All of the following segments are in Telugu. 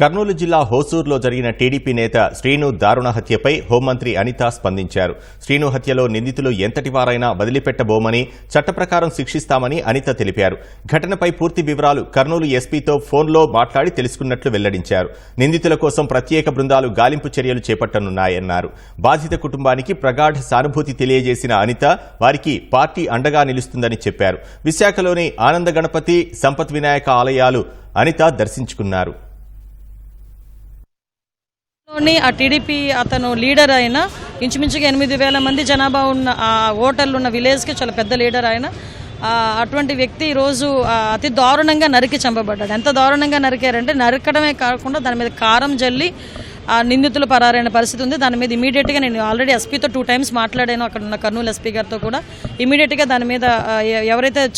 కర్నూలు జిల్లా హోసూరులో జరిగిన టీడీపీ నేత శ్రీను దారుణ హత్యపై హోంమంత్రి అనిత స్పందించారు. శ్రీను హత్యలో నిందితులు ఎంతటి వారైనా వదిలిపెట్టబోమని చట్ట ప్రకారం శిక్షిస్తామని అనిత తెలిపారు. ఘటనపై పూర్తి వివరాలు కర్నూలు ఎస్పీతో ఫోన్లో మాట్లాడి తెలుసుకున్నట్లు వెల్లడించారు. నిందితుల కోసం ప్రత్యేక బృందాలు గాలింపు చర్యలు చేపట్టనున్నాయన్నారు. బాధిత కుటుంబానికి ప్రగాఢ సానుభూతి తెలియజేసిన అనిత వారికి పార్టీ అండగా నిలుస్తుందని చెప్పారు. విశాఖలోని ఆనంద గణపతి సంపత్ వినాయక ఆలయాలు అనిత దర్శించుకున్నారు. లోని ఆ టీడీపీ అతను లీడర్ అయిన ఇంచుమించుగా ఎనిమిది వేల మంది జనాభా ఉన్న ఆ ఓటర్లు ఉన్న విలేజ్కి చాలా పెద్ద లీడర్ ఆయన. అటువంటి వ్యక్తి ఈరోజు అతి దారుణంగా నరికి చంపబడ్డాడు. ఎంత దారుణంగా నరికారంటే నరకడమే కాకుండా దాని మీద కారం జల్లి నిందితులు పరారైన పరిస్థితి ఉంది. దాని మీద ఇమీడియట్గా నేను ఆల్రెడీ ఎస్పీతో టూ టైమ్స్ మాట్లాడాను. అక్కడ ఉన్న కర్నూలు ఎస్పీ గారితో కూడా. ఇమీడియట్గా దాని మీద ఎవరైతే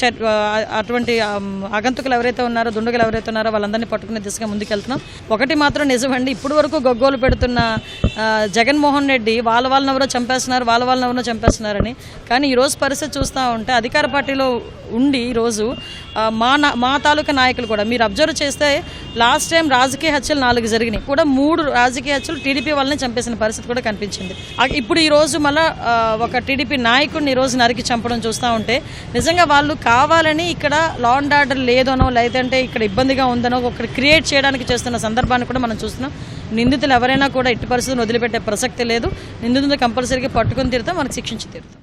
అటువంటి ఆగంతుకులు ఎవరైతే ఉన్నారో దుండగులు ఎవరైతే ఉన్నారో వాళ్ళందరినీ పట్టుకునే దిశగా ముందుకెళ్తున్నాం. ఒకటి మాత్రం నిజమండి. ఇప్పుడు వరకు గొగ్గోలు పెడుతున్న జగన్మోహన్ రెడ్డి వాళ్ళ వాళ్ళని ఎవరో చంపేస్తున్నారు వాళ్ళ వాళ్ళని ఎవరో చంపేస్తున్నారని. కానీ ఈరోజు పరిస్థితి చూస్తూ ఉంటే అధికార పార్టీలో ఉండి ఈరోజు మా నా- మా తాలూకా నాయకులు కూడా మీరు అబ్జర్వ్ చేస్తే లాస్ట్ టైం రాజకీయ హత్యలు నాలుగు జరిగినాయి. కూడా మూడు రాజకీయ రాజకీయాలు టీడీపీ వాళ్ళని చంపేసిన పరిస్థితి కూడా కనిపించింది. ఇప్పుడు ఈ రోజు మళ్ళా ఒక టీడీపీ నాయకుడిని ఈ రోజు నరికి చంపడం చూస్తూ ఉంటే నిజంగా వాళ్ళు కావాలని ఇక్కడ లా అండ్ ఆర్డర్ లేదనో లేదంటే ఇక్కడ ఇబ్బందిగా ఉందనో ఒకటి క్రియేట్ చేయడానికి చేస్తున్న సందర్భాన్ని కూడా మనం చూస్తున్నాం. నిందితులు ఎవరైనా కూడా ఎట్టి పరిస్థితులను వదిలిపెట్టే ప్రసక్తి లేదు. నిందితులు కంపల్సరీగా పట్టుకుని తీరుతాం మనకు శిక్షించి తీరుతాం.